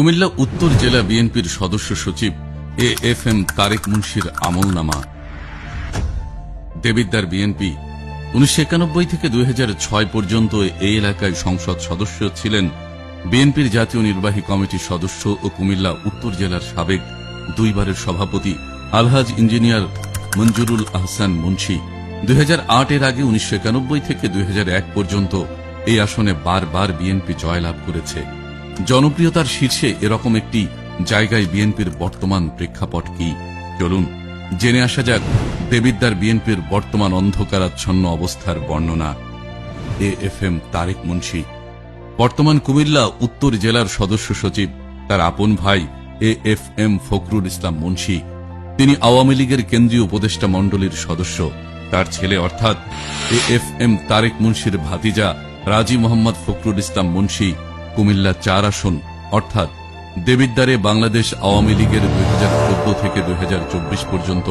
কুমিল্লা উত্তর জেলা বিএনপির সদস্য সচিব এ এফ এম তারেক মুন্সির আমলনামা। দেবিদ্দার বিএনপি, উনিশশো একানব্বই থেকে দুই পর্যন্ত এই এলাকায় সংসদ সদস্য ছিলেন বিএনপির জাতীয় নির্বাহী কমিটির সদস্য ও কুমিল্লা উত্তর জেলার সাবেক দুইবারের সভাপতি আলহাজ ইঞ্জিনিয়ার মঞ্জুরুল আহসান মুন্সি। দুই হাজার আট এর আগে উনিশশো একানব্বই থেকে দুই হাজার এক পর্যন্ত এই আসনে বারবার বিএনপি জয়লাভ করেছে। জনপ্রিয়তার শীর্ষে এরকম একটি জায়গায় বিএনপির বর্তমান প্রেক্ষাপট কি? চলুন জেনে আসা যাক দেবিদ্দার বিএনপির বর্তমান অন্ধকারাচ্ছন্ন অবস্থার বর্ণনা। A F M Tarek Munshi. বর্তমান কুমিল্লা উত্তর জেলার সদস্য সচিব তার আপন ভাই A F M Fakhrul Islam Munshi. তিনি আওয়ামী লীগের কেন্দ্রীয় উপদেষ্টা মণ্ডলীর সদস্য। তার ছেলে অর্থাৎ এ এফ এম তারেক মুন্সির ভাতিজা রাজি মোহাম্মদ ফখরুল ইসলাম মুন্সি কুমিল্লা চার আসন, অর্থাৎ দেবিদ্দারে বাংলাদেশ আওয়ামী লীগের দুই হাজার চোদ্দ থেকে দুই হাজার চব্বিশ পর্যন্ত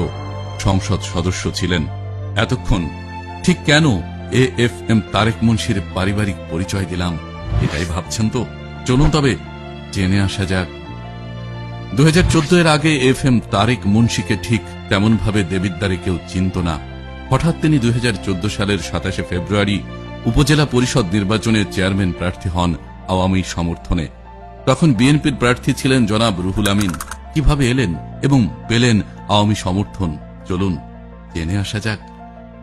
সংসদ সদস্য ছিলেন। এতক্ষণ ঠিক কেন এ এফ এম তারেক মুন্সির পারিবারিক পরিচয় দিলাম, এটাই ভাবছেন তো? চলুন তবে জেনে আসা যাক। দু হাজার চোদ্দ এর আগে এফ এম তারেক মুন্সিকে ঠিক তেমনভাবে দেবিদ্দারে কেউ চিনত না। হঠাৎ তিনি দুই হাজার চোদ্দ সালের সাতাশে ফেব্রুয়ারি উপজেলা পরিষদ নির্বাচনে চেয়ারম্যান প্রার্থী হন। আওয়ামী সমর্থনে। তখন বিএনপির প্রার্থী ছিলেন জনাব রুহুল আমিন। কীভাবে এলেন এবং পেলেন আওয়ামী সমর্থন? চলুন জেনে আসা যাক।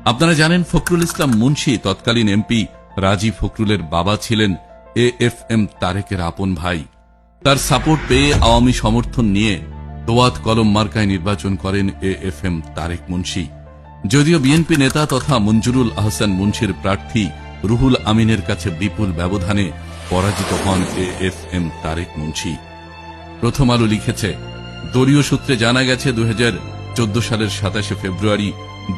আপনারা জানেন ফখরুল ইসলাম মুন্সি, তৎকালীন এমপি রাজি ফখরুলের বাবা ছিলেন এ এফ এম তারেকের আপন ভাই। তার সাপোর্ট পেয়ে আওয়ামী সমর্থন নিয়ে দোয়াত কলম মার্কায় নির্বাচন করেন A F M Tarek Munshi. যদিও বিএনপি নেতা তথা মঞ্জুরুল আহসান মুন্সির প্রার্থী রুহুল আমিনের কাছে বিপুল ব্যবধানে পরাজিত হন A F M Tarek Munshi. Prothom Alo লিখেছে, দলীয় সূত্রে জানা গেছে দুই হাজার চোদ্দ সালের সাতাশে ফেব্রুয়ারি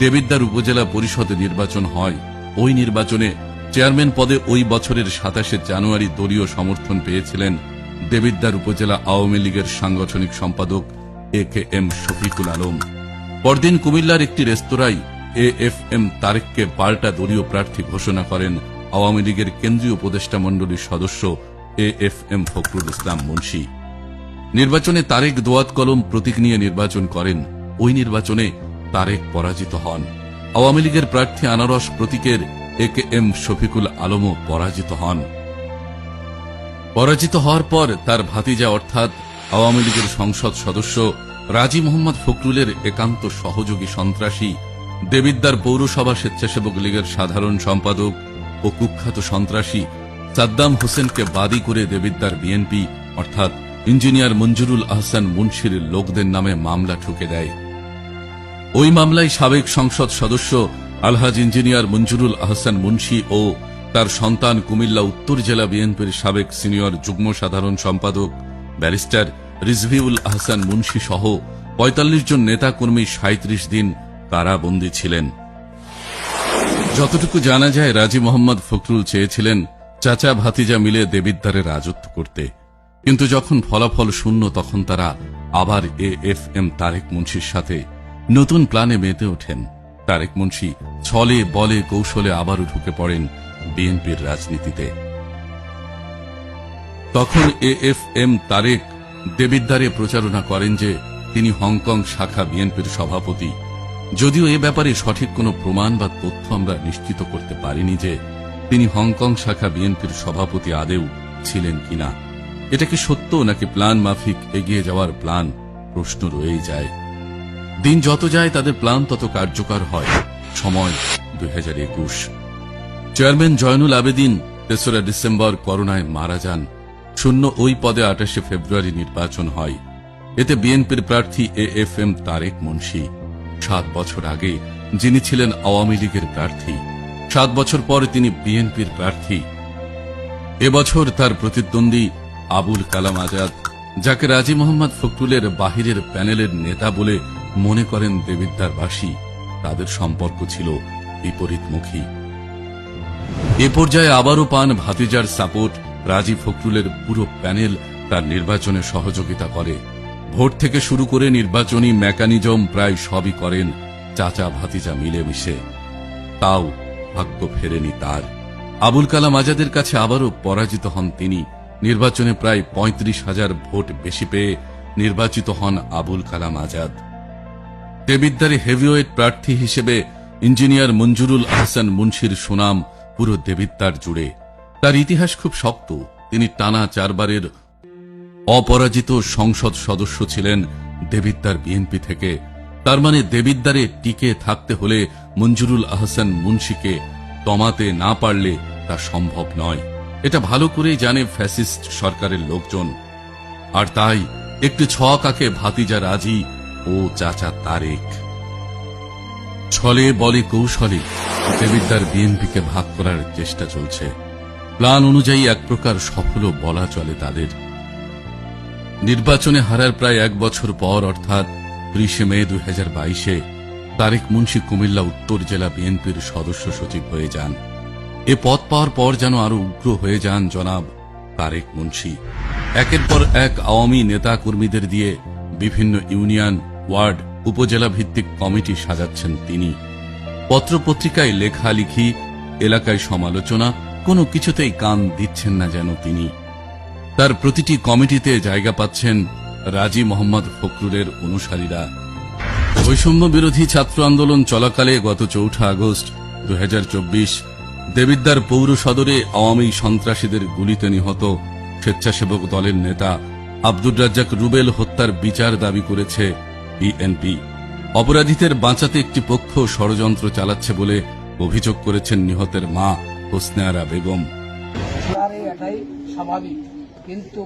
দেবিদ্দার উপজেলা পরিষদে নির্বাচন হয়। ওই নির্বাচনে চেয়ারম্যান পদে ওই বছরের সাতাশে জানুয়ারি দলীয় সমর্থন পেয়েছিলেন দেবিদ্দার উপজেলা আওয়ামী লীগের সাংগঠনিক সম্পাদক A K M Shafiqul Alam. পরদিন কুমিল্লার একটি রেস্তোরাঁয় এ এফ এম তারেককে পাল্টা দলীয় প্রার্থী ঘোষণা করেন আওয়ামী লীগের কেন্দ্রীয় উপদেষ্টা মণ্ডলীর সদস্য A F M Fakhrul Islam Munshi. নির্বাচনে তারেক দোয়াত কলম প্রতীক নিয়ে নির্বাচন করেন। ওই নির্বাচনে তারেক পরাজিত হন। আওয়ামী লীগের প্রার্থী আনারস প্রতীকের এ কে এম শফিকুল আলমও পরাজিত হন। পরাজিত হওয়ার পর তার ভাতিজা অর্থাৎ আওয়ামী লীগের সংসদ সদস্য রাজি মোহাম্মদ ফখরুলের একান্ত সহযোগী সন্ত্রাসী দেবিদ্দার পৌরসভা স্বেচ্ছাসেবক লীগের সাধারণ সম্পাদক ও কুখ্যাত সন্ত্রাসী সাদ্দাম হোসেনকে বাদী করে দেবিদ্দার বিএনপি অর্থাৎ ইঞ্জিনিয়ার মঞ্জুরুল আহসান মুন্সির লোকদের নামে মামলা ঠুকে দেয়। ওই মামলায় সাবেক সংসদ সদস্য আলহাজ ইঞ্জিনিয়ার মঞ্জুরুল আহসান মুন্সি ও তার সন্তান কুমিল্লা উত্তর জেলা বিএনপির সাবেক সিনিয়র যুগ্ম সাধারণ সম্পাদক ব্যারিস্টার রিজভিউল আহসান মুন্সি সহ পঁয়তাল্লিশ জন নেতাকর্মী সাঁত্রিশ দিন কারাবন্দী ছিলেন। যতটুকু জানা যায়, রাজি মোহাম্মদ ফখরুল চেয়েছিলেন চাচা ভাতিজা মিলে দেবিদ্দারে রাজত্ব করতে। কিন্তু যখন ফলাফল শূন্য, তখন তারা আবার এ এফ এম তারেক মুন্সির সাথে নতুন প্ল্যানে মেতে ওঠেন। তারেক মুন্সি ছলে, বলে, কৌশলে আবারও ঢুকে পড়েন বিএনপির রাজনীতিতে। তখন এ এফ এম তারেক দেবিদ্দারে প্রচারণা করেন যে, তিনি হংকং শাখা বিএনপির সভাপতি যদিও এ ব্যাপারে সঠিক কোনো প্রমাণ বা তথ্য আমরা নিশ্চিত করতে পারিনি যে তিনি হংকং শাখা বিএনপির সভাপতি আদেও ছিলেন কিনা। এটা কি সত্য নাকি প্ল্যান মাফিক এগিয়ে যাওয়ার প্ল্যান? প্রশ্ন রয়েই যায়। দিন যত যায়, তাদের প্ল্যান তত কার্যকর হয়। সময় দু হাজার একুশ। চেয়ারম্যান জয়নুল আবেদিন তেসরা ডিসেম্বর করোনায় মারা যান। শূন্য ওই পদে আঠাশে ফেব্রুয়ারি নির্বাচন হয়। এতে বিএনপির প্রার্থী A F M Tarek Munshi. সাত বছর আগে যিনি ছিলেন আওয়ামী লীগের প্রার্থী, সাত বছর পরে তিনি বিএনপির প্রার্থী। এবছর তার প্রতিদ্বন্দ্বী আবুল কালাম আজাদ, যাকে রাজি মোহাম্মদ ফখরুলের বাহিরের প্যানেলের নেতা বলে মনে করেন দেবিদ্দারবাসী তাদের সম্পর্ক ছিল বিপরীতমুখী। এ পর্যায়ে আবারও পান ভাতিজার সাপোর্ট রাজি ফখরুলের পুরো প্যানেল তার নির্বাচনে সহযোগিতা করে। ভোট থেকে শুরু করে নির্বাচনী মেকানিজম প্রায় সবই করেন চাচা ভাতিজা মিলেমিশে। তাও ভাগ্য ফেরেনি তার। আবুল কালাম আজাদের কাছে আবারও পরাজিত হন তিনি। নির্বাচনে প্রায় পঁয়ত্রিশ হাজার ভোট বেশি পেয়ে নির্বাচিত হন আবুল কালাম আজাদ। দেবিদ্বারে হেভিওয়েট প্রার্থী হিসেবে ইঞ্জিনিয়ার মঞ্জুরুল আহসান মুন্সির সুনাম পুরো দেবিদ্বার জুড়ে। তার ইতিহাস খুব শক্ত। তিনি টানা চারবারের অপরাজিত সংসদ সদস্য ছিলেন দেবিদ্বার বিএনপি থেকে। তার মানে দেবিদ্বারে টিকে থাকতে হলে মঞ্জুরুল আহসান মুন্সিকে দমাতে না পারলে তা সম্ভব নয়। এটা ভালো করেই জানে ফ্যাসিস্ট সরকারের লোকজন। আর তাই একটি ছকাকে ভাতিজা রাজি ও চাচা তারেক। ছলে বলে কৌশলে দেবিদ্বার বিএনপিকে ভাগ করার চেষ্টা চলছে। প্ল্যান অনুযায়ী এক প্রকার সফল বলা চলে তাদের। নির্বাচনে হারার প্রায় এক বছর পর, অর্থাৎ ত্রিশে মে দুই হাজার বাইশে, তারেক মুন্সি কুমিল্লা উত্তর জেলা বিএনপির সদস্য সচিব হয়ে যান। এ পদ পাওয়ার পর যেন আরও উগ্র হয়ে যান জনাব তারেক মুন্সি। একের পর এক আওয়ামী নেতা কর্মীদের দিয়ে বিভিন্ন ইউনিয়ন, ওয়ার্ড উপজেলা ভিত্তিক কমিটি সাজাচ্ছেন তিনি। পত্রপত্রিকায় লেখালেখি এলাকায় সমালোচনা, কোনো কিছুতেই কান দিচ্ছেন না যেন তিনি। তার প্রতিটি কমিটিতে জায়গা পাচ্ছেন রাজি মোহাম্মদ ফখরুলের অনুসারীরা। বৈষম্য বিরোধী ছাত্র আন্দোলন চলাকালে গত চৌঠা আগস্ট দু দেবিদ্বার পৌর সদরে আওয়ামী সন্ত্রাসীদের গুলিতে নিহত স্বেচ্ছাসেবক দলের নেতা আব্দুর রাজ্জাক রুবেল হত্যার বিচার দাবি করেছে বিএনপি অপরাধীদের বাঁচাতে একটি পক্ষ ষড়যন্ত্র চালাচ্ছে বলে অভিযোগ করেছেন নিহতের মা হোসনেয়ারা বেগম। এটাই স্বাভাবিক। কিন্তু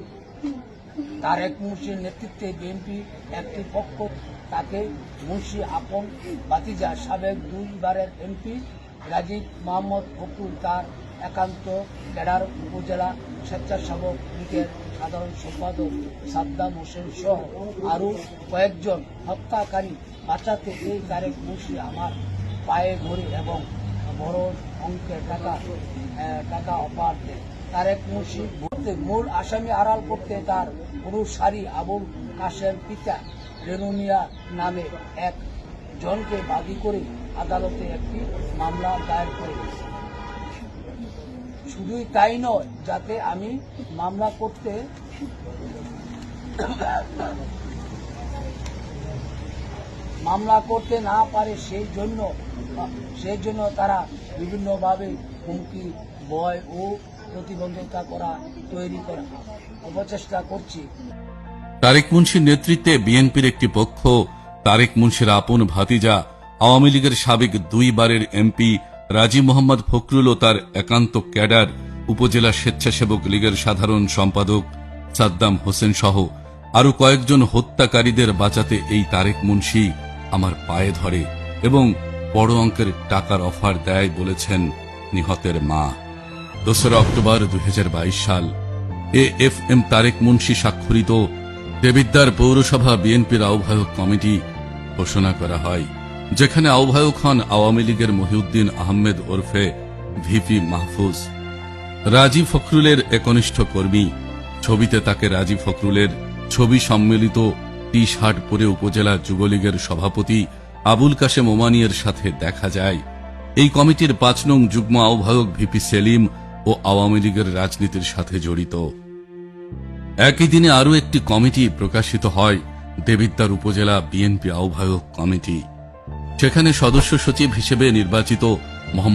তারেক মুন্সির নেতৃত্বে বিএনপি একটি পক্ষ, তাকে মুন্সি আপন বাতিজা সাবেক দুইবারের এমপি রাজীব মোহাম্মদ ফখরুল তার একান্ত ক্যাডার, উপজেলা স্বেচ্ছাসেবক লীগের সাধারণ সম্পাদক সাদ্দাম হোসেন সহ আরও কয়েকজন হত্যাকারী বাঁচাতে এই তারেক মুন্সি আমার পায়ে ধরে এবং বড় অঙ্কের টাকা টাকা অফার দেয় তারেক ভর্তি মূল আসামি আড়াল করতে তার পুরুষ সারি আবুল কাশেম পিতা রেনুমিয়া নামে এক জনকে বাদী করে আদালতে একটি মামলা দায়ের করে শুধুই তাই নয়, যাতে আমি মামলা করতে মামলা করতে না পারে, সেই জন্য সেই জন্য তারা বিভিন্নভাবে হুমকি, ভয় ও প্রতিবন্ধকতা করা, তৈরি করা। অপচেষ্টা করছে। তারেক মুন্সির নেতৃত্বে বিএনপির একটি পক্ষ, তারেক মুন্সির আপন ভাতিজা, আওয়ামী লীগের সাবেক দুইবারের এমপি রাজি মোহাম্মদ ফখরুল ও তার একান্ত ক্যাডার, উপজেলা স্বেচ্ছাসেবক লীগের সাধারণ সম্পাদক সাদ্দাম হোসেন সহ আরও কয়েকজন হত্যাকারীদের বাঁচাতে এই তারেক মুন্সি আমার পায়ে ধরে এবং বড় অঙ্কের টাকার অফার দেয় বলেছেন নিহতের মা। দোসরা অক্টোবর দুই হাজার বাইশ সাল, A F M Tarek Munshi স্বাক্ষরিত দেবিদ্বার পৌরসভা বিএনপির আহ্বায়ক কমিটি ঘোষণা করা হয়, যেখানে আহ্বায়ক হন আওয়ামী লীগের মহিউদ্দিন আহমেদ ওরফে ভিপি মাহফুজ। রাজী ফখরুলের একনিষ্ঠ কর্মী, ছবিতে তাকে রাজী ফখরুলের ছবি সম্মিলিত টি শার্ট পরে উপজেলা যুবলীগের সভাপতি আবুল কাশেম ওমানিয়ের সাথে দেখা যায়। এই কমিটির পাঁচ নং যুগ্ম আহ্বায়ক ভিপি সেলিম ও আওয়ামী লীগের রাজনীতির সাথে জড়িত। একই দিনে আরও একটি কমিটি প্রকাশিত হয়, দেবিদ্বার উপজেলা বিএনপি আহ্বায়ক কমিটি। সেখানে সদস্য সচিব হিসেবে নির্বাচিত মোহাম্মদ